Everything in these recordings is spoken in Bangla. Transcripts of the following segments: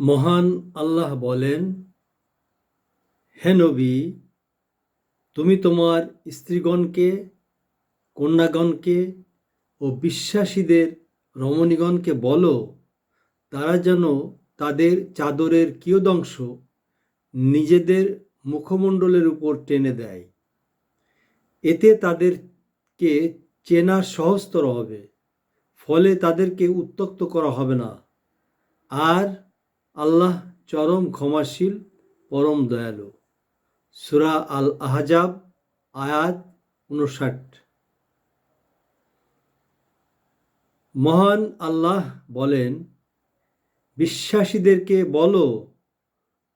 মহান আল্লাহ বলেন, হে নবী, তুমি তোমার স্ত্রীগণকে, কন্যাগণকে ও বিশ্বাসীদের রমণীগণকে বলো, তারা যেন তাদের চাদরের কিয়দংশ নিজেদের মুখমণ্ডলের উপর টেনে দেয়। এতে তাদেরকে চেনা সহজতর হবে, ফলে তাদেরকে উত্তক্ত করা হবে না। আর আল্লাহ চরম ক্ষমাশীল, পরম দয়ালু। সুরা আল আহজাব আয়াত উনষাট মহান আল্লাহ বলেন, বিশ্বাসীদেরকে বলো,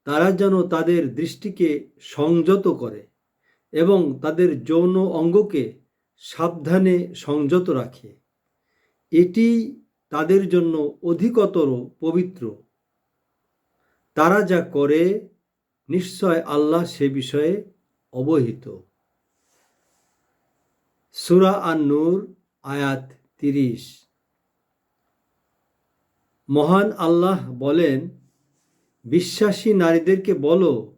তারা যেন তাদের দৃষ্টিকে সংযত করে এবং তাদের যৌন অঙ্গকে সাবধানে সংযত রাখে। এটি তাদের জন্য অধিকতর পবিত্র। তারা যা করে, নিশ্চয় আল্লাহ সে বিষয়ে অবহিত। সুরা আন নূর আয়াত তিরিশ। মহান আল্লাহ বলেন, বিশ্বাসী নারীদেরকে বলো,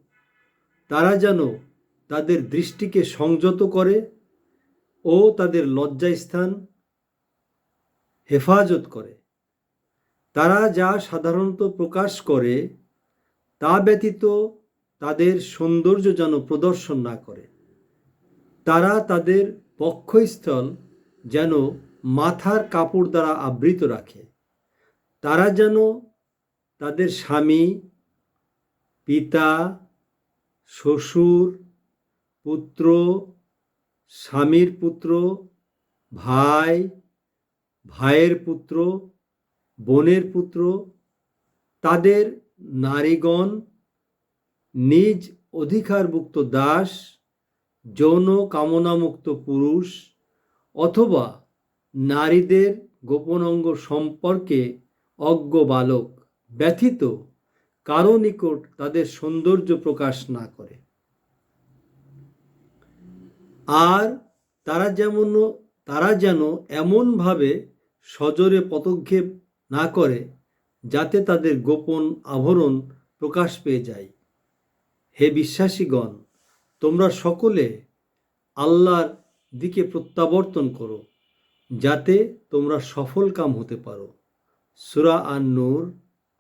তারা যেন তাদের দৃষ্টিকে সংযত করে ও তাদের লজ্জাস্থান হেফাজত করে। তারা যা সাধারণত প্রকাশ করে তা ব্যতীত তাদের সৌন্দর্য যেন প্রদর্শন না করে। তারা তাদের বক্ষস্থল যেন মাথার কাপড় দ্বারা আবৃত রাখে। তারা যেন তাদের স্বামী, পিতা, শ্বশুর, পুত্র, স্বামীর পুত্র, ভাই, ভাইয়ের পুত্র, বোনের পুত্র, তাদের নারীগণ নিজ অধিকারভুক্ত দাস, যৌন কামনামুক্ত পুরুষ অথবা নারীদের গোপন অঙ্গ সম্পর্কে অজ্ঞ বালক ব্যথিত কারও নিকট তাদের সৌন্দর্য প্রকাশ না করে। আর তারা যেমন, তারা যেন এমনভাবে সজোরে পদক্ষেপ না করে যাতে তাদের গোপন আভরণ প্রকাশ পেয়ে যায়। হে বিশ্বাসীগণ, তোমরা সকলে আল্লাহর দিকে প্রত্যাবর্তন করো, যাতে তোমরা সফল কাম হতে পারো। সুরা আন নূর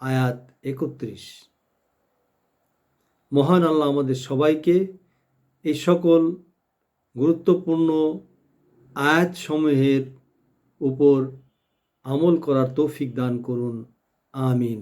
আয়াত একত্রিশ। মহান আল্লাহ আমাদের সবাইকে এই সকল গুরুত্বপূর্ণ আয়াত সমূহের উপর আমল করার তৌফিক দান করুন। አሚን